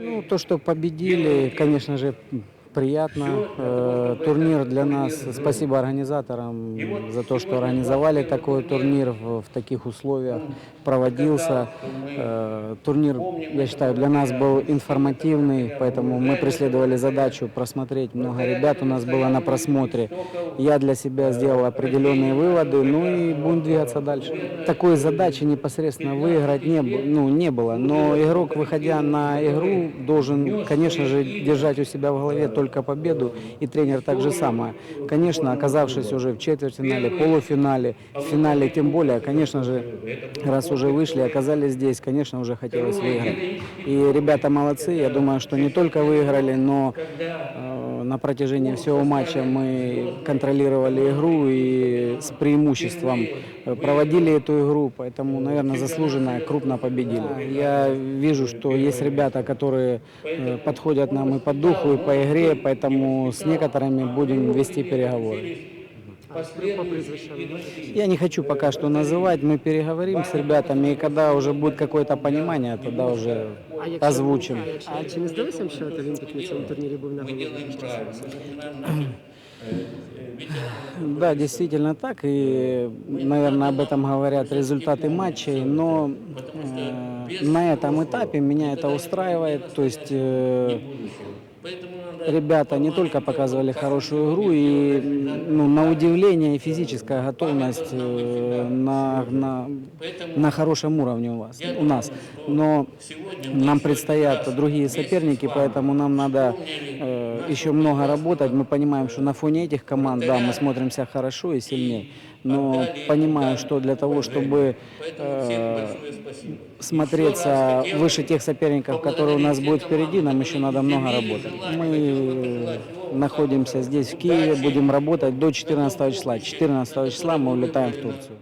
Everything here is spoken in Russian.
Ну, то, что победили, конечно же, приятно. Э, Турнир для нас, спасибо организаторам за то, что организовали такой турнир в, таких условиях, проводился. Э, Турнир, я считаю, для нас был информативный, поэтому мы преследовали задачу просмотреть много ребят, у нас было на просмотре. Я для себя сделал определенные выводы, ну и будем двигаться дальше. Такой задачи непосредственно выиграть не, ну, не было, но игрок, выходя на игру, должен, конечно же, держать у себя в голове только победу, и тренер так же самое. Конечно, оказавшись уже в четвертьфинале, полуфинале, в финале тем более, конечно же, раз уже вышли, оказались здесь, конечно, уже хотелось выиграть. И ребята молодцы, я думаю, что не только выиграли, но э, на протяжении всего матча мы контролировали игру и с преимуществом э, проводили эту игру, поэтому, наверное, заслуженно крупно победили. Я вижу, что есть ребята, которые э, подходят нам и по духу, и по игре, поэтому с некоторыми будем вести переговоры. По прізвищам. Я не хочу пока что называть, мы переговорим с ребятами, и когда уже будет какое-то понимание, тогда уже А якщо- озвучим. А чи не здалося вам, що от Олімпік на цьому турнірі був на голові? Да, действительно так, и, наверное, об этом говорят результаты матчей, но э, на этом этапе меня это устраивает, то есть э, ребята не только показывали хорошую игру, и ну, на удивление и физическая готовность э, на, на, на хорошем уровне у вас, у нас, но нам предстоят другие соперники, поэтому нам надо э, еще много работать. Мы понимаем, что на фоне этих команд, да, мы смотримся хорошо и сильнее, но понимаю, что для того, чтобы э, смотреться выше тех соперников, которые у нас будут впереди, нам еще надо много работать. Мы находимся здесь, в Киеве, будем работать до 14 числа. 14 числа мы улетаем в Турцию.